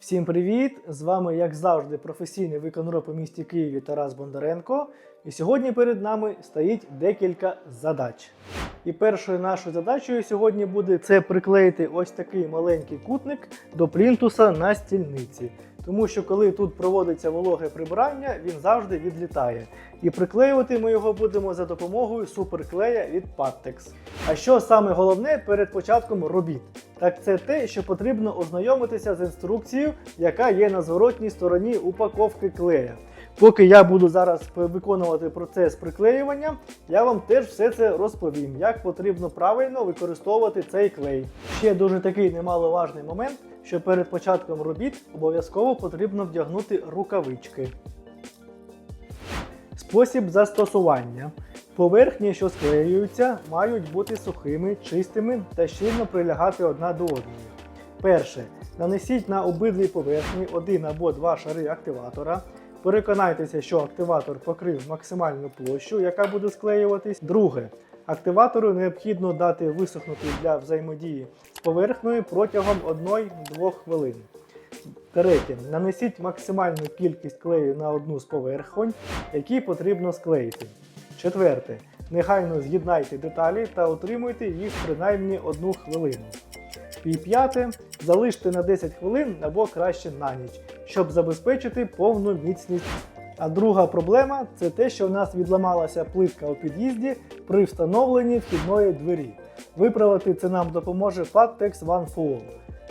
Всім привіт! З вами, як завжди, професійний виконроб у місті Києві Тарас Бондаренко. І сьогодні перед нами стоїть декілька задач. І першою нашою задачею сьогодні буде це приклеїти ось такий маленький кутник до плінтуса на стільниці. Тому що коли тут проводиться вологе прибирання, він завжди відлітає. І приклеювати ми його будемо за допомогою суперклея від Pattex. А що саме головне перед початком робіт? Так це те, що потрібно ознайомитися з інструкцією, яка є на зворотній стороні упаковки клея. Поки я буду зараз виконувати процес приклеювання, я вам теж все це розповім, як потрібно правильно використовувати цей клей. Ще дуже такий немаловажний момент, що перед початком робіт обов'язково потрібно вдягнути рукавички. Спосіб застосування. Поверхні, що склеюються, мають бути сухими, чистими та щільно прилягати одна до одної. Перше. Нанесіть на обидві поверхні один або два шари активатора. Переконайтеся, що активатор покрив максимальну площу, яка буде склеюватись. Друге. Активатору необхідно дати висохнути для взаємодії з поверхнею протягом 1-2 хвилин. Третє. Нанесіть максимальну кількість клею на одну з поверхонь, які потрібно склеїти. Четверте. Негайно з'єднайте деталі та утримуйте їх принаймні одну хвилину. І п'яте. Залиште на 10 хвилин або краще на ніч, щоб забезпечити повну міцність. А друга проблема це те, що в нас відламалася плитка у під'їзді при встановленні вхідної двері. Виправити це нам допоможе Pattex One for All.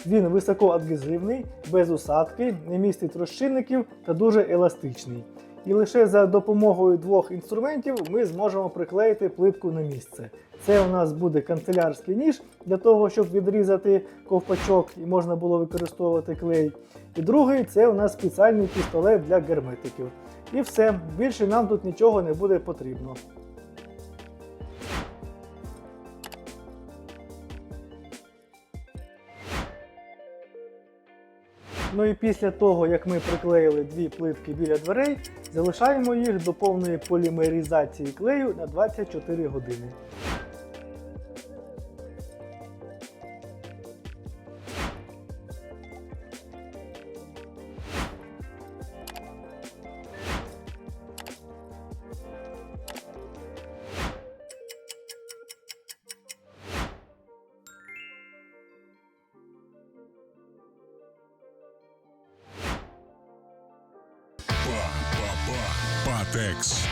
Він високоадгезивний, без усадки, не містить розчинників та дуже еластичний. І лише за допомогою двох інструментів ми зможемо приклеїти плитку на місце. Це у нас буде канцелярський ніж для того, щоб відрізати ковпачок і можна було використовувати клей. І другий це у нас спеціальний пістолет для герметиків. І все, більше нам тут нічого не буде потрібно. Ну і після того, як ми приклеїли дві плитки біля дверей, залишаємо їх до повної полімеризації клею на 24 години. Патекс.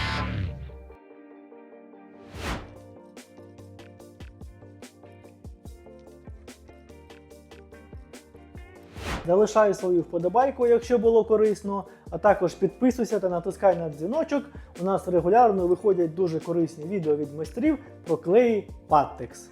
Залишай свою вподобайку, якщо було корисно, а також підписуйся та натискай на дзвіночок. У нас регулярно виходять дуже корисні відео від майстрів про клеї Pattex.